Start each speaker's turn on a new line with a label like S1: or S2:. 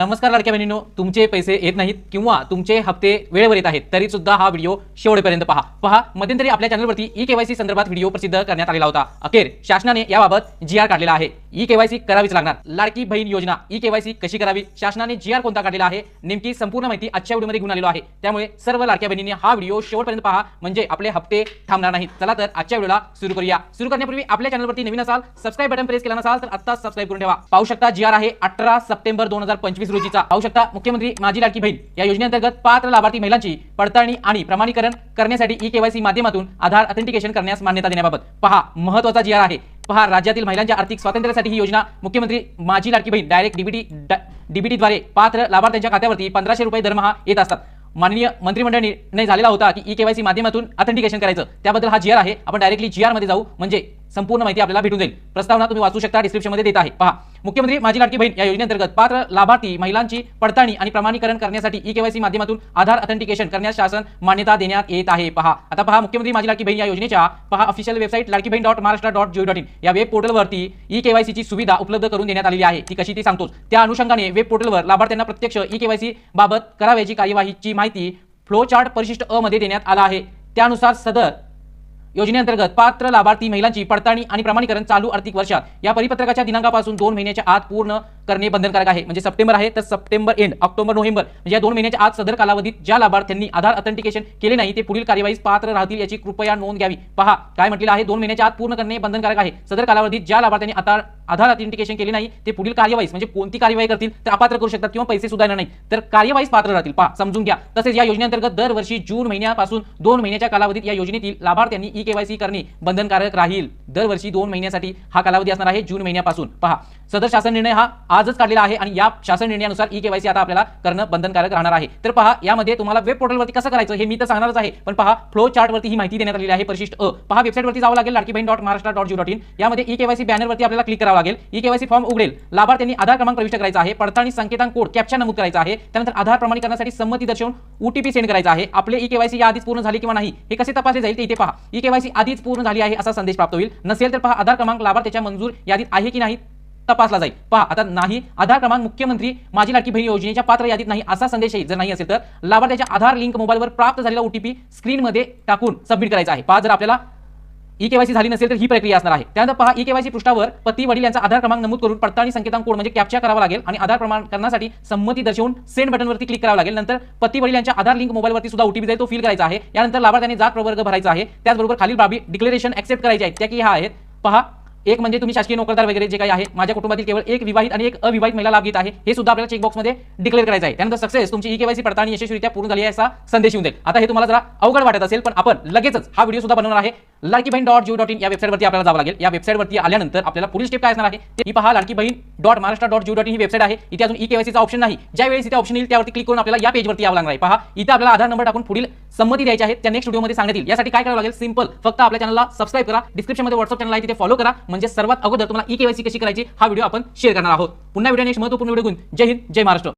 S1: नमस्कार लाडक्या बहिणीनो तुमचे पैसे येत नाहीत किंवा तुमचे हप्ते वेळेवर येत आहेत तरी सुद्धा हा व्हिडिओ शेवटपर्यंत पहा. पहा मध्यंतरी आपल्या चॅनलवरती ई केवायसी संदर्भात व्हिडिओ प्रसिद्ध करण्यात आलेला होता. अखेर शासनाने याबाबत जी आर काढलेला आहे. ई केवायसी करावीच लागणार. लाडकी बहीण योजना ई केवायसी कशी करावी? शासनाने जी आर कोणता काढलेला आहे? नेमकी संपूर्ण माहिती आजच्या व्हिडिओमध्ये घेऊन आलेलो आहे. त्यामुळे सर्व लाडक्या बहिणींनी हा व्हिडिओ शेवटपर्यंत पहा. म्हणजे आपले हप्ते थांबणार नाहीत. चला तर आजच्या व्हिडिओला सुरू करूया. सुरू करण्यापूर्वी आपल्या चॅनलवरती नवीन असाल सबस्क्राईब बटन प्रेस केला नसाल तर आता सबस्क्राईब करून ठेवा. पाहू शकता जी आर आहे अठरा सप्टेंबर दोन हजार पंचवीस रोजीचा. पाहू शकता मुख्यमंत्री माझी लाडकी बहीण. या योजनेअंतर्गत पात्र लाभार्थी महिलांची पडताळणी आणि प्रमाणीकरण करण्यासाठी ई केवायसी माध्यमातून आधार ऑथेंटिकेशन करण्यास मान्यता देण्याबाबत. पहा महत्त्वाचा जी आर आहे. पहा राज्यातील महिलांच्या आर्थिक स्वातंत्र्यासाठी ही योजना मुख्यमंत्री माझी लाडकी बहीण डायरेक्ट डीबीटी डीबीटीद्वारे पात्र लाभार्थ्यांच्या खात्यावरती पंधराशे रुपये दरमहा येत असतात. माननीय मंत्रिमंडळ निर्णय झालेला होता की ई केवायसी माध्यमातून ऑथेंटिकेशन करायचं. त्याबद्दल हा जी आर आहे. आपण डायरेक्टली जी आरमध्ये जाऊ. म्हणजे संपूर्ण माहिती आपल्याला भेटून जाईल. प्रस्तावना तुम्ही वाचू शकता डिस्क्रिप्शनमध्ये देत आहे. पहा मुख्यमंत्री माझी लाडकी बहीण या योजनेअंतर्गत पात्र लाभार्थी महिलांची पडताळणी आणि प्रमाणीकरण करण्यासाठी ई केवायसी माध्यमातून आधार ऑथेंटिकेशन करण्यास शासन मान्यता देण्यात येत आहे. पहा आता पहा मुख्यमंत्री माझी लाडकी बहीण या योजनेच्या पहा official website Ladki Bahin dot Maharashtra dot G O dot in. या वेब पोर्टलवरती ई केवायसीची सुविधा उपलब्ध करून देण्यात आलेली आहे. ती कशी ती सांगतोच. त्या अनुषंगाने वेब पोर्टलवर लाभार्थ्यांना प्रत्यक्ष ई केवायसी बाबत करावयाची कार्यवाहीची माहिती फ्लो चार्ट परिशिष्ट अ मध्ये देण्यात आला आहे. त्यानुसार सदर योजनेअंतर्गत पात्र लाभार्थी महिलांची पडताळणी आणि प्रमाणीकरण चालू आर्थिक वर्षात. या परिपत्रकाच्या दिनांकापासून दोन महिन्याच्या आत पूर्ण करणे बंधनकारक आहे. म्हणजे सप्टेंबर आहे तर सप्टेंबर एंड ऑक्टोबर नोव्हेंबर म्हणजे या दोन महिन्याच्या आज सदर कालावधीत ज्या लाभार्थ्यांनी आधार ऑथेंटिकेशन केले नाही ते पुढील कार्यवाहीस पात्र राहतील याची कृपया नोंद घ्यावी. पहा काय म्हटलेलं आहे? दोन महिन्याच्या आत पूर्ण करणे बंधनकारक आहे. सदर कालावधीत ज्या लाभार्थ्यांनी आधार आधार ऑथेंटिकेशन केले नाही ते पुढील कार्यवाहीस म्हणजे कोणती कार्यवाही करतील तर अपात्र करू शकतात किंवा पैसे सुद्धा नाही. तर कार्यवाहीस पात्र राहतील. पहा समजून घ्या. तसेच या योजनेअंतर्गत दरवर्षी जून महिन्यापासून दोन महिन्याच्या कालावधीत या योजनेतील लाभार्थ्यांनी ई केवायसी करणे बंधनकारक राहील. दरवर्षी दोन महिन्यासाठी हा कालावधी असणार आहे जून महिन्यापासून. पहा सदर शासन निर्णय हा आजच काढलेला आहे आणि या शासन निर्णयानुसार ई केवायसी आता आपल्याला करणं बंधनकारक राहणार आहे. तर पहा यामध्ये तुम्हाला वेब पोर्टलवरती कसं करायचं हे मी तर सांगणारच आहे. पण पहा फ्लो चार्टवरती ही माहिती देण्यात आलेली आहे परिशिष्ट अ. पहा वेबसाईटवरती जावं लागेल Ladki dot Maharashtra dot G dot in यामध्ये ई केवायसी बॅनरवरती आपल्याला क्लिक करावं लागेल. ई केवायसी फॉर्म उघडेल. लाभार्थ्यांनी आधार क्रमांक प्रविष्ट करायचा आहे पडताळणी संकेतांक कोड कॅप्शन नमूद करायचा आहे. त्यानंतर आधार प्रमाणीकरणासाठी संमती दर्शवून ओटीपी सेंड करायचा आहे. आपले ई केवायसी या आधीच पूर्ण झाली किंवा नाही हे कसे तपासले जाईल ते इथे पहा. ई केवायसी आधीच पूर्ण झाली आहे असा संदेश प्राप्त होईल. नसेल तर पहा आधार क्रमांक लाभार्थ्याच्या मंजूर यादीत आहे की नाही? तपासला जाईल. पहा आता नाही आधार क्रमांक मुख्यमंत्री माझी लाडकी बहीण योजनेच्या पात्र यादीत नाही असा संदेश येईल जर नाही असेल तर लाभार्थ्याच्या आधार लिंक मोबाईलवर प्राप्त झालेला ओटीपी स्क्रीनमध्ये टाकून सबमिट करायचा आहे. पहा जर आपल्याला ई केवायसी झाली नसेल तर ही प्रक्रिया असणार आहे. त्यानंतर पहा ई केवायसी पृष्ठावर पती वडील यांचा आधार क्रमांक नमूद करून पडताळणी संकेतांक कोड म्हणजे कॅप्चर करावा लागेल आणि आधार प्रमाणकरणासाठी संमती दर्शवून सेंड बटनवरती क्लिक करावं लागेल. नंतर पती वडील यांच्या आधार लिंक मोबाईलवरती सुद्धा ओटीपी जाईल तो फिल करायचा आहे. यानंतर लाभार्थ्यांनी जात प्रवर्ग भरायचा आहे. त्याचबरोबर खालील बाबी डिक्लेरेशन एक्सेप्ट करायचे आहेत. त्या की ह्या आहेत. पहा एक म्हणजे तुम्ही शासकीय नोकरदार वगैरे जे काही आहे माझ्या कुटुंबातील केवळ एक विवाहित आणि एक अविवाहित महिला लाभ घेत आहे. हे सुद्धा आपल्याला चेकबॉक्समध्ये डिक्लेअर करायचं आहे. त्यानंतर सक्सेस तुमची ई केवायसी पडताळणी यशस्वीरित्या पूर्ण झाली आहे असा संदेश येऊन देईल आता हे तुम्हाला जरा अवघड वाटत असेल पण आपण लगेचच हा व्हिडिओ सुद्धा बनवणार आहे. लाडकी Bahin dot G O dot in या वेबसाईटवरती आपल्याला जावं लागेल. या वेबसाईटवरती आल्यानंतर आपल्याला पुढील स्टेप काय असणार आहे? ते पहा Ladki Bahin dot Maharashtra dot G O dot in he website आहे. इथे अजून ई केवायसीचा ऑप्शन नाही. ज्या वेळेस इथे ऑप्शन येईल त्यावरती क्लिक करून आपल्याला या पेजवरती यावं लागणार आहे. पहा इथे आपल्याला आधार नंबर टाकून पुढील संमती द्यायची आहे. त्या नेक्स्ट व्हिडिओमध्ये सांगण्यात येईल. यासाठी काय करावं लागेल? सिंपल फक्त आपल्या चॅनलला सबस्क्राईब करा. डिस्क्रिप्शनमध्ये व्हॉट्सअप चॅनल आहे तिथे फॉलो करा. म्हणजे सर्वात अगोदर तुम्हाला ई केवायसी कशी करायची हा व्हिडिओ आपण शेअर करणार आहोत. पुन्हा व्हिडिओ नेक्स्ट महत्त्वपूर्ण व्हिडिओ घेऊन. जय हिंद जय महाराष्ट्र.